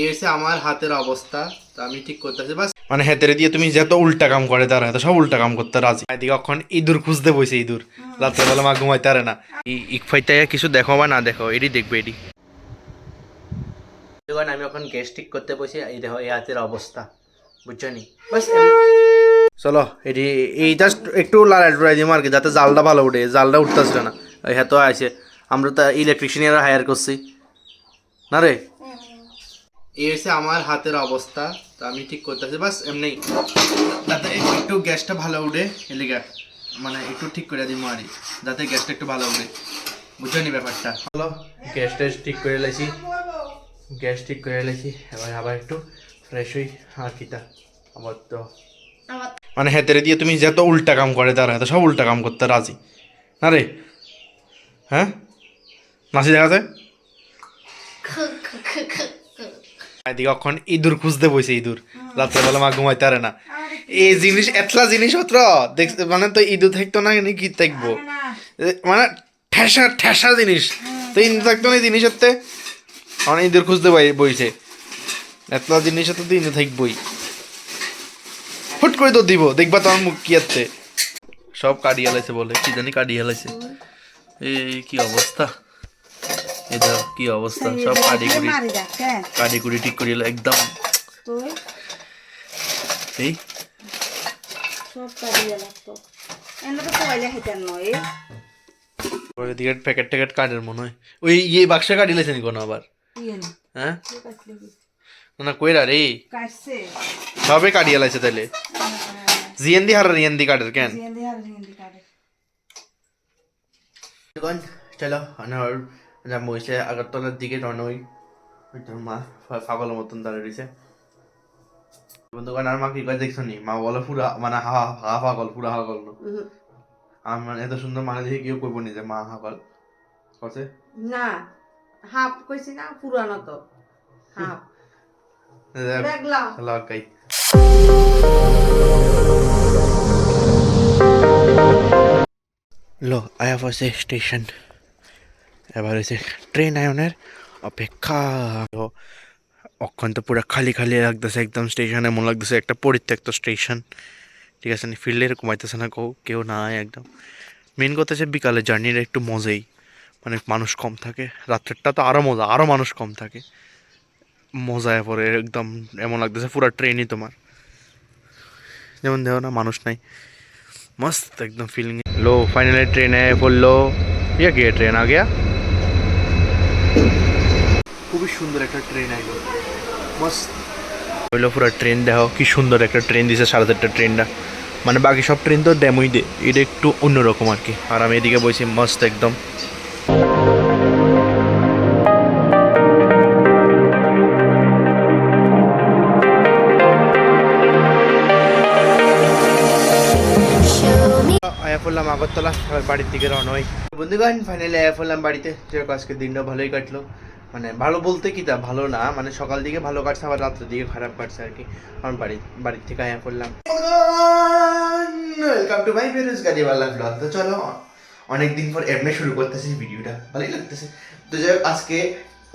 এই হচ্ছে আমার হাতের অবস্থা তো আমি ঠিক করতেছি। বাস মানে হাতের দিয়ে তুমি যত উল্টা কাম করে তার সব উল্টা কাম করতে রাজি। এদিকে অখন ইঁদুর খুঁজতে বসে ইঁদুর। রাত্রেবেলা মা ঘুমাইতে পারে না। ইকফাইতে কিছু দেখো বা না দেখো এডি দেখবে এডি। যখন আমি এখন গ্যাস ঠিক করতে বসে এই দেখো এই হাতের অবস্থা। বুঝছ নি? বাস চলো এটি এই জাস্ট একটু লাড়াই টুড়াই দিম আর কি যাতে জালটা ভালো উঠে। জালটা উঠতেছিল না। হ্যাঁ তো আছে আমরা তো ইলেকট্রিশিয়ানরা হায়ার করছি। না রে? এই হচ্ছে আমার হাতের অবস্থা। তো আমি ঠিক করতেছি বাস এমনি। যাতে একটু গ্যাসটা ভালো উঠে এলিগা। মানে একটু ঠিক করে দিই মারি যাতে গ্যাসটা একটু ভালো উঠে বুঝছ নি ব্যাপারটা? হলো গ্যাস ট্যাস ঠিক করে লাইছি গ্যাস ঠিক করে লাইছি এবার আবার একটু ফ্রেশ হই। আর কিটা আবার তো মানে হাতের দিয়ে তুমি যত উল্টা কাম করে তার হাতে সব উল্টা কাম করতে রাজি। না রে? হ্যাঁ? নাচি দেখা যায় এদিকে অখন ইঁদুর খুঁজতে বসে ইঁদুর। রাত্রেবেলা মা ঘুমাইতে না। এই জিনিস এতলা জিনিসপত্র দেখ মানে তো ইঁদুর থাকতো না কি থাকব? মানে ঠেসা ঠেসা জিনিস। তো ইঁদুর থাকতো না এই জিনিসের তে। মানে ইঁদুর খুঁজতে বই- বইছে। এতলা জিনিসের তো ইঁদুর থাকবই। হুট করে তো দিব দেখবা তোমার মুখ কি আছে। সব কাটিয়ে লাইছে বলে কি জানি কাটিয়ে লাইছে। এই কি অবস্থা? দেখো কি অবস্থা? সব কাটি কুড়ি মারি যাচ্ছে। কাটি ঠিক করিয়ে একদম। এই। প্যাকেট ট্যাকেট কাটের মনে হয়। ওই ইয়ে বাক্সা কাটি লাইছে কোনো আবার? ইয়ে হ্যাঁ? না কইরা রে। সবে কাটিয়ে লাইছে তাইলে। জিএনদি হার রিয়েন্দি কাটের কেন? আর জিন্দি কাটে চলো আমার যা মহিষে আগরতলার দিকে হই ওই তোর মা ফা- মতন দাঁড়িয়ে রয়েছে। বন্ধুগণ আর মা কি করে দেখছ নি? মা বলে পুরা মানে হা হা পাগল পুরা পাগল না আর মানে এত সুন্দর মানে দেখে কেউ করব নি যে মা পাগল? কছে না হাফ কইছি না পুরানো তো। হাফ। দেখলাম লাগাই লো আয়া পড়ছে স্টেশন। এবার হয়েছে ট্রেন আয়নের অপেক্ষা তো অক্ষণ তো পুরো খালি খালি লাগতেছে একদম স্টেশন এমন লাগতেছে একটা পরিত্যক্ত স্টেশন ঠিক আছে ফিল্ডে এরকম আইতেছে না কেউ কেউ নাই একদম মেন কথা হচ্ছে বিকালে জার্নির একটু মজাই মানে মানুষ কম থাকে রাত্রেরটা তো আরও মজা আরও মানুষ কম থাকে মজায় পড়ে একদম এমন লাগতেছে পুরো ট্রেনই তোমার যেমন দেখো না মানুষ নাই मस्त एकदम फीलिंग लो फाइनली ट्रेन है फुल लो ये क्या ट्रेन आ गया খুবই সুন্দর একটা ট্রেন আইলো। মস্ত। হইল পুরো ট্রেন দেখো কি সুন্দর একটা ট্রেন দিছে সাড়ে চারটা ট্রেনটা মানে বাকি সব ট্রেন তো ড্যামই দে, এটা একটু অন্যরকম আর কি। আর আমি এদিকে বলছি মস্ত একদম। আগরতলা এবার বাড়ির দিকে রওনা হই। বন্ধুগণ ফাইনালি আয়া পড়লাম বাড়িতে। যেরকম আজকে দিনটা ভালোই কাটলো। মানে ভালো বলতে কি তা, ভালো না। মানে সকাল দিকে ভালো কাটছে, আবার রাত্রের দিকে খারাপ কাটছে আর কি। আমার বাড়ি বাড়ির থেকে আয়া পড়লাম। Welcome to my বেরোজগারি Bala blog তো চলো, অনেকদিন পর এমনি শুরু করতেছি ভিডিওটা। ভালোই লাগতেছে। তো যাই আজকে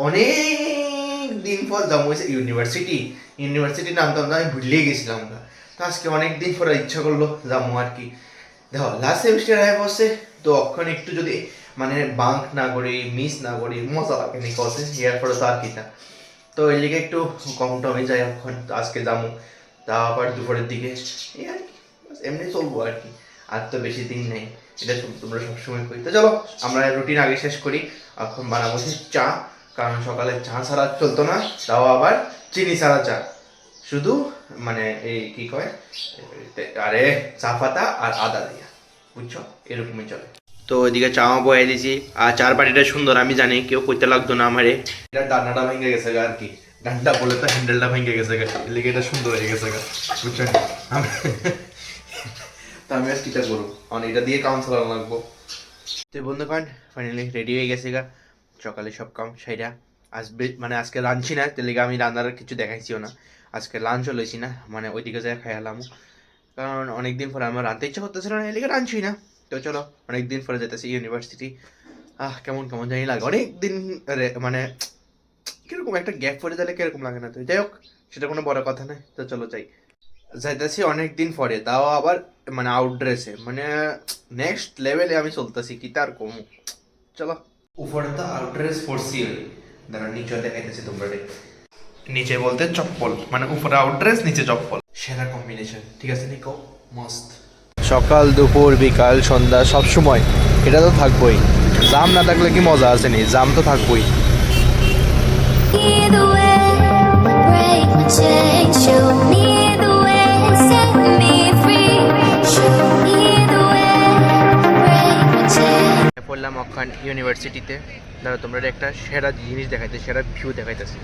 অনেক দিন পর যাব হয়েছে ইউনিভার্সিটি ইউনিভার্সিটির নাম তো আমি ভুলিয়ে গেছিলাম। তো আজকে অনেক দিন পরে ইচ্ছা করল জামু আর কি। দেখো লাস্ট সেমিস্টার আয় বসে তো অক্ষণ একটু যদি মানে বাঙ্ক না করি মিস না করি, মজা লাগে নি কসে ইয়ার পরে তো আর কি না তো এর লিগে একটু কম টমে যাই, অক্ষণ আজকে যাব, তা আবার দুপুরের দিকে, এই আর কি এমনি চলবো আর কি, আর তো বেশি দিন নেই, এটা তোমরা সবসময় করি। তো চলো, আমরা রুটিন আগে শেষ করি, এখন বানাবো চা, কারণ সকালে চা ছাড়া চলতো না, তাও আবার চিনি ছাড়া চা। শুধু মানে এই কি কয় আরে চা পাতা আর আদা দিয়া। বুঝছ? এরকমই চলে। তো ওইদিকে চাও বয়ে দিছি। আর চার পাটিটা সুন্দর আমি জানি কেউ করতে লাগতো না আমারে। এটা ডান্ডাটা ভেঙে গেছে গা আর কি। ডান্ডা বলে তো হ্যান্ডেলটা ভেঙে গেছে গা। এর এটা সুন্দর হয়ে গেছে গা। বুঝছ আমি তো আমি আর কিটা করব কারণ এটা দিয়ে কাম চালানো লাগবো। তো বন্ধুগণ ফাইনালি রেডি হয়ে গেছে গা। সকালে সব কাম সাইডা আজ বে- মানে আজকে রাঁধছি না তার আমি রান্নার কিছু দেখাইছিও না। আজকে লাঞ্চও লইছি না। মানে ওইদিকে যাই খাইলাম কারণ অনেকদিন পরে আমার রাঁধতে ইচ্ছা করতেছিল না, এদিকে রাঁধছি না। তো চলো, অনেকদিন পরে যেতেছি ইউনিভার্সিটি আহ, কেমন কেমন জানি লাগে। অনেক দিন রে- মানে কীরকম একটা গ্যাপ পড়ে গেলে কীরকম লাগে না তো? যাই হোক, সেটা কোনো বড় কথা নয়। তো চলো যাই। যাইতেছি অনেক দিন পরে, তাও আবার মানে আউট ড্রেসে মানে নেক্সট লেভেলে আমি চলতেছি, কি তার কম? চলো। উপরে তো আউট ড্রেস পরছি দাঁড়া নিচে দেখাইতেছি তোমরা নিচে বলতে চপ্পল। মানে উপরে আউট ড্রেস নিচে চপ্পল। সেরা কম্বিনেশন ঠিক আছে নিকো মস্ত সকাল দুপুর বিকাল সন্ধ্যা সব সময়। এটা তো থাকবোই। জাম না থাকলে কি মজা আছে নি? জাম তো থাকবোই. পড়লাম অখান ইউনিভার্সিটিতে ধরো তোমরা একটা সেরা জিনিস দেখাইতে সেরা ভিউ দেখাইতেছে।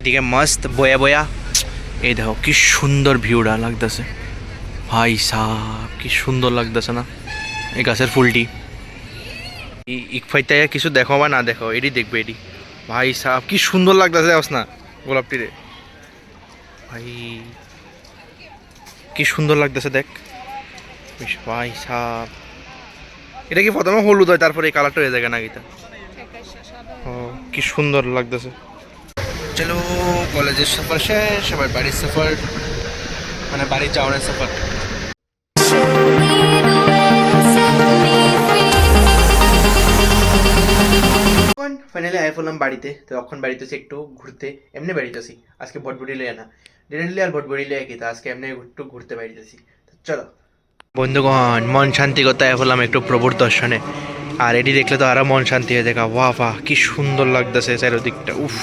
এদিকে মস্ত বয়া বয়া। এই দেখো কি সুন্দর ভিউটা লাগতেছে। ভাই সাহ কি সুন্দর লাগতেছে না? এই গাছের ফুলটি। ইকফাইতে কিছু দেখো বা না দেখো এটি দেখবে এটি। ভাই সাহ কি সুন্দর লাগতেছে দেখোস না? গোলাপটি রে ভাই কি সুন্দর লাগতেছে দেখ। ভাই সাহ এটা কি প্রথমে হলুদ হয় তারপরে এই কালারটা হয়ে যায় না গীতা ও কি সুন্দর লাগতেছে। চলো কলেজের সফর শেষ এবার বাড়ির সফর মানে বাড়ি যাওয়ার সফর। ফাইনালি আয় পড়লাম বাড়িতে তো এখন বাড়িতেছি একটু ঘুরতে এমনি বাড়িতেছি আজকে ভটভটি লিয়ে না। ডিরেক্টলি আর ভটভটি লিয়ে কি? তা আজকে এমনি একটু ঘুরতে বাড়িতেছি তো চলো। বন্ধুগণ মন শান্তি করতে আয় পড়লাম একটু প্রভুর দর্শনে। আর এটি দেখলে তো আরও মন শান্তি হয়ে দেখা বাহ বাহ কি সুন্দর লাগতেছে চারিদিকটা। উফ।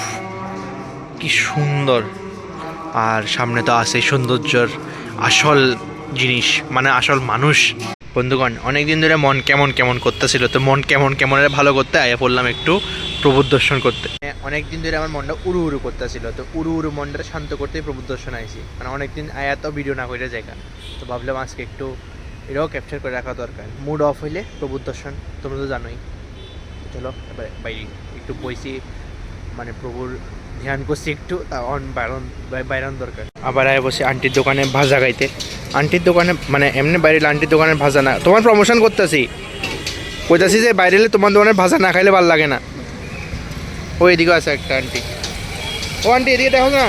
কি সুন্দর। আর সামনে তো আছে সৌন্দর্যর আসল জিনিস মানে আসল মানুষ। বন্ধুগণ, অনেকদিন ধরে মন কেমন কেমন করতেছিল, তো মন কেমন কেমনের ভালো করতে আয়া পড়লাম একটু প্রভুর দর্শন করতে। অনেক দিন ধরে আমার মনটা উড়ু উড়ু করতেছিল, তো উড়ু উড়ু মনটা শান্ত করতে প্রভুর দর্শন আইছি। মানে অনেকদিন আয়া তো ভিডিও না করে জায়গা। তো ভাবলাম আজকে একটু এটাও ক্যাপচার করে রাখা দরকার। মুড অফ হইলে প্রভুর দর্শন, তোমরা তো জানোই। চলো, এবার বাইরে একটু বইছি মানে প্রভুর ধ্যান করছি একটু অন বাইরন বাইরন দরকার। আবার আয় বসে আন্টির দোকানে ভাজা খাইতে। আন্টির দোকানে মানে এমনি বাইরে আন্টির দোকানে ভাজা না। তোমার প্রমোশন করতেছি। কইতাছি যে বাইরে এলে তোমার দোকানে ভাজা না খাইলে ভালো লাগে না। ও এদিকে আছে একটা আন্টি। ও, আন্টি, এদিকে দেখো না।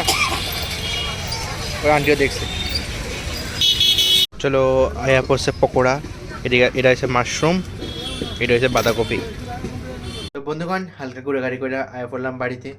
ওই আন্টিও দেখছে। চলো, আয়া পড়ছে পকোড়া। এদিকে, এটা হচ্ছে মাশরুম, এটা হচ্ছে বাঁধাকপি। তো বন্ধুগণ, হালকা করে গাড়ি করে আয়া পড়লাম বাড়িতে।